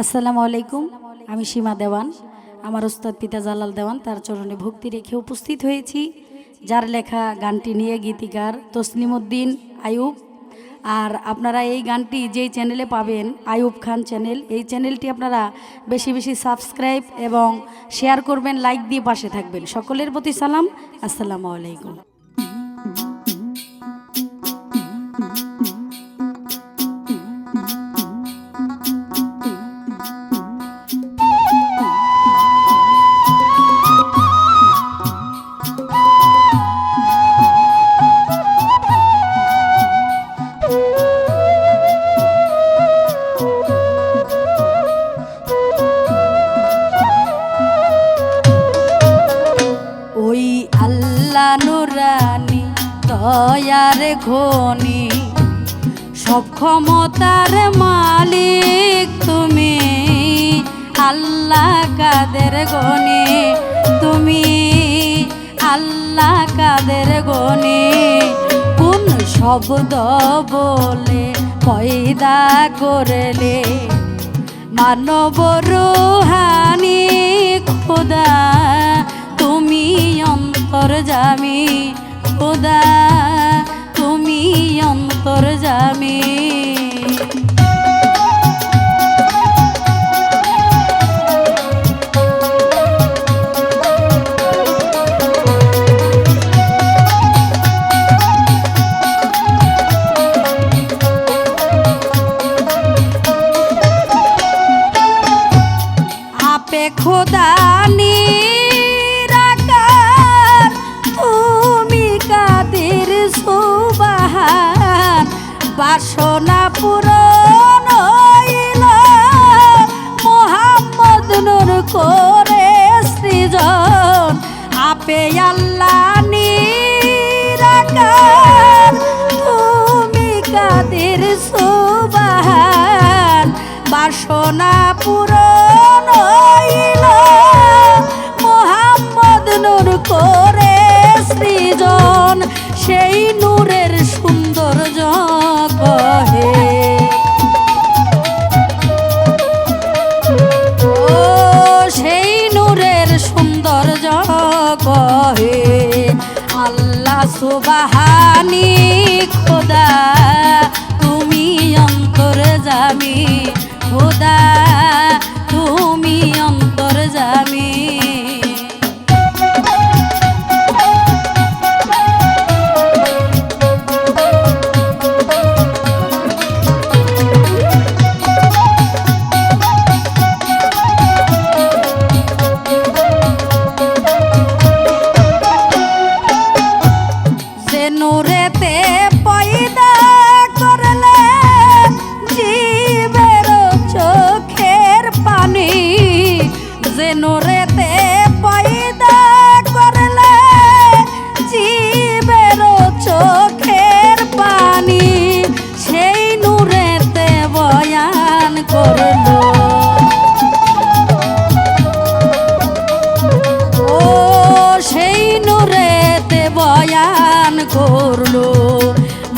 আসসালামু আলাইকুম, আমি সীমা দেওয়ান, আমার ওস্তাদ পিতা জালাল দেওয়ান, তার চরণে ভক্তি রেখে উপস্থিত হয়েছি। যার লেখা গানটি নিয়ে গীতিকার তসলিমউদ্দিন আয়ুব আর আপনারা এই গানটি যেই চ্যানেলে পাবেন আয়ুব খান চ্যানেল, এই চ্যানেলটি আপনারা বেশি বেশি সাবস্ক্রাইব এবং শেয়ার করবেন, লাইক দিয়ে পাশে থাকবেন। সকলের প্রতি সালাম, আসসালামু আলাইকুম। দয়ার ঘনি সব ক্ষমতার মালিক তুমি। আল্লাহ কাদের গনি তুমি আল্লাহ কাদের গনি কোন শব্দ বলে পয়দা করলে, মানব রুহানি খোদা, তুমি অন্তর জামি খোদা তুমি অন্তর জামি বাসনা পূরণ হইল। মোহাম্মদ নূর করে সৃজন। আপে আল্লাহ নিরাকার। তুমি কাদের সুবাহান বাসনা পূরণ হইল। মোহাম্মদ নূর করে সৃজন। সেই সুবাহানি খোদা তুমি অন্তর জামি খোদা তুমি অন্তর জামি। পয়দা জীবের চোখের পানি সেই নূরেতে বয়ান করল। ও সেই নূরেতে বয়ান করল।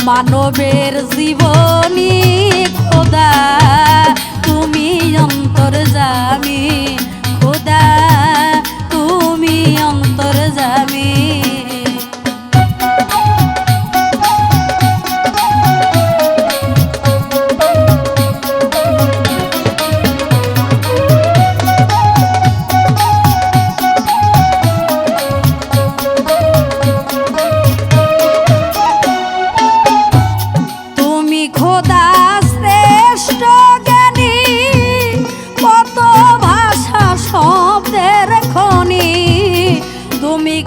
মানবের জীবনী খোদা, তুমি অন্তর জামি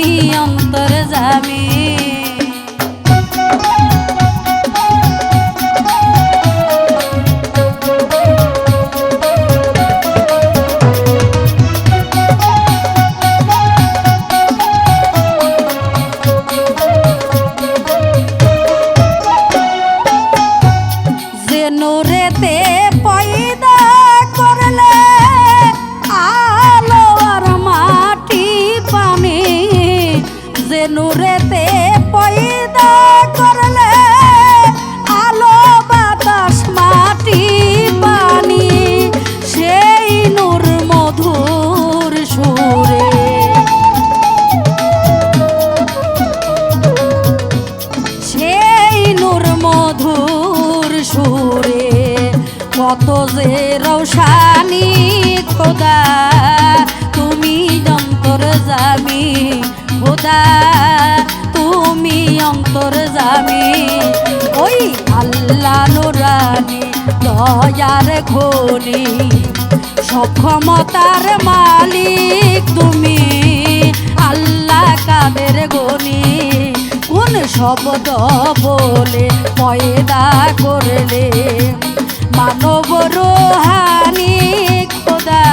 তুমি অন্তর জামি তুমি খোদা, তুমি জামি। ওই দয়ার খনি সক্ষমতার মালিক তুমি। আল্লাহ কাদের গনি, কোন শব্দ বলে ময়দা করলে? মানব রোহানি খোদা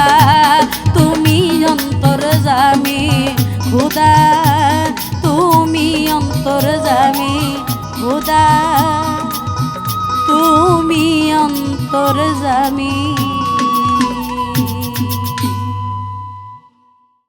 তুমি অন্তর জামি খোদা তুমি অন্তর জামি খোদা তুমি অন্তর জামি।